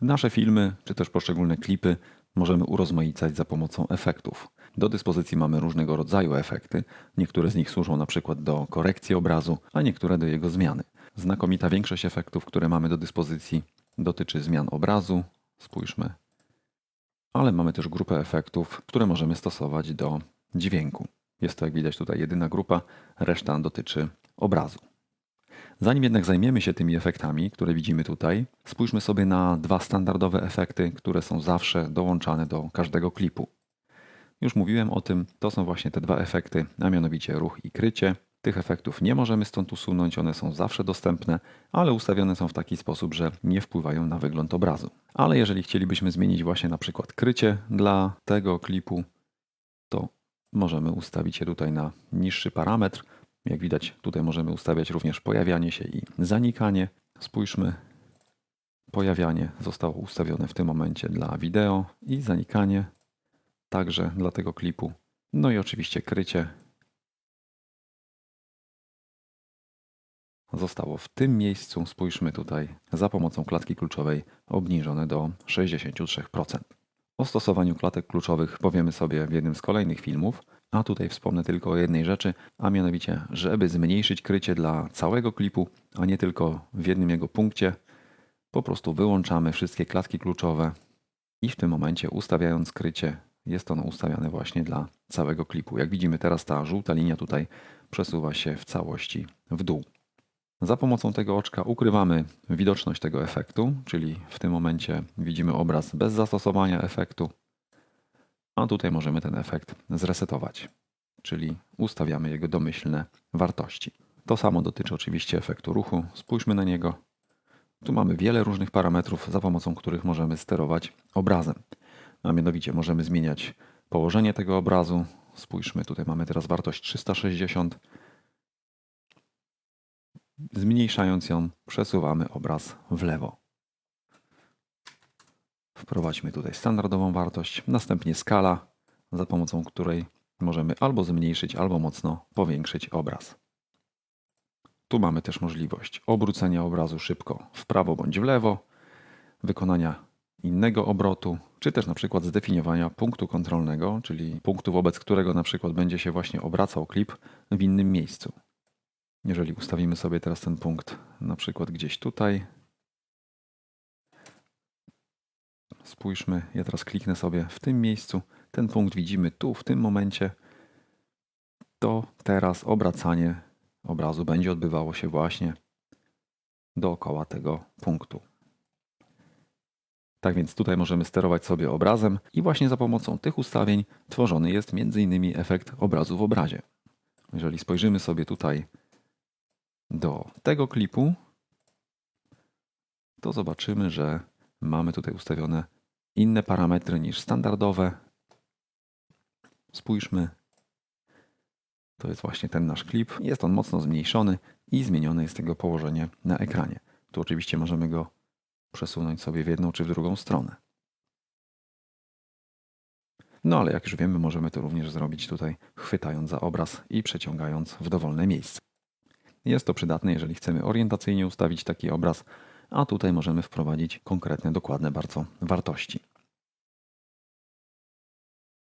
Nasze filmy, czy też poszczególne klipy możemy urozmaicać za pomocą efektów. Do dyspozycji mamy różnego rodzaju efekty. Niektóre z nich służą na przykład do korekcji obrazu, a niektóre do jego zmiany. Znakomita większość efektów, które mamy do dyspozycji, dotyczy zmian obrazu. Spójrzmy. Ale mamy też grupę efektów, które możemy stosować do dźwięku. Jest to, jak widać tutaj, jedyna grupa, reszta dotyczy obrazu. Zanim jednak zajmiemy się tymi efektami, które widzimy tutaj, spójrzmy sobie na dwa standardowe efekty, które są zawsze dołączane do każdego klipu. Już mówiłem o tym, to są właśnie te dwa efekty, a mianowicie ruch i krycie. Tych efektów nie możemy stąd usunąć, one są zawsze dostępne, ale ustawione są w taki sposób, że nie wpływają na wygląd obrazu. Ale jeżeli chcielibyśmy zmienić właśnie na przykład krycie dla tego klipu, to możemy ustawić je tutaj na niższy parametr. Jak widać, tutaj możemy ustawiać również pojawianie się i zanikanie. Spójrzmy. Pojawianie zostało ustawione w tym momencie dla wideo i zanikanie także dla tego klipu. No i oczywiście krycie zostało w tym miejscu. Spójrzmy tutaj za pomocą klatki kluczowej obniżone do 63%. O stosowaniu klatek kluczowych powiemy sobie w jednym z kolejnych filmów, a tutaj wspomnę tylko o jednej rzeczy, a mianowicie, żeby zmniejszyć krycie dla całego klipu, a nie tylko w jednym jego punkcie, po prostu wyłączamy wszystkie klatki kluczowe i w tym momencie ustawiając krycie jest ono ustawiane właśnie dla całego klipu. Jak widzimy teraz ta żółta linia tutaj przesuwa się w całości w dół. Za pomocą tego oczka ukrywamy widoczność tego efektu, czyli w tym momencie widzimy obraz bez zastosowania efektu, a tutaj możemy ten efekt zresetować, czyli ustawiamy jego domyślne wartości. To samo dotyczy oczywiście efektu ruchu. Spójrzmy na niego. Tu mamy wiele różnych parametrów, za pomocą których możemy sterować obrazem. A mianowicie możemy zmieniać położenie tego obrazu. Spójrzmy, tutaj mamy teraz wartość 360. Zmniejszając ją, przesuwamy obraz w lewo. Wprowadźmy tutaj standardową wartość, następnie skala, za pomocą której możemy albo zmniejszyć, albo mocno powiększyć obraz. Tu mamy też możliwość obrócenia obrazu szybko w prawo bądź w lewo, wykonania innego obrotu, czy też na przykład zdefiniowania punktu kontrolnego, czyli punktu wobec którego na przykład będzie się właśnie obracał klip w innym miejscu. Jeżeli ustawimy sobie teraz ten punkt na przykład gdzieś tutaj, spójrzmy, ja teraz kliknę sobie w tym miejscu, ten punkt widzimy tu, w tym momencie, to teraz obracanie obrazu będzie odbywało się właśnie dookoła tego punktu. Tak więc tutaj możemy sterować sobie obrazem i właśnie za pomocą tych ustawień tworzony jest m.in. efekt obrazu w obrazie. Jeżeli spojrzymy sobie tutaj do tego klipu, to zobaczymy, że mamy tutaj ustawione inne parametry niż standardowe. Spójrzmy. To jest właśnie ten nasz klip. Jest on mocno zmniejszony i zmienione jest jego położenie na ekranie. Tu oczywiście możemy go przesunąć sobie w jedną czy w drugą stronę. No ale jak już wiemy, możemy to również zrobić tutaj, chwytając za obraz i przeciągając w dowolne miejsce. Jest to przydatne, jeżeli chcemy orientacyjnie ustawić taki obraz, a tutaj możemy wprowadzić konkretne, dokładne bardzo wartości.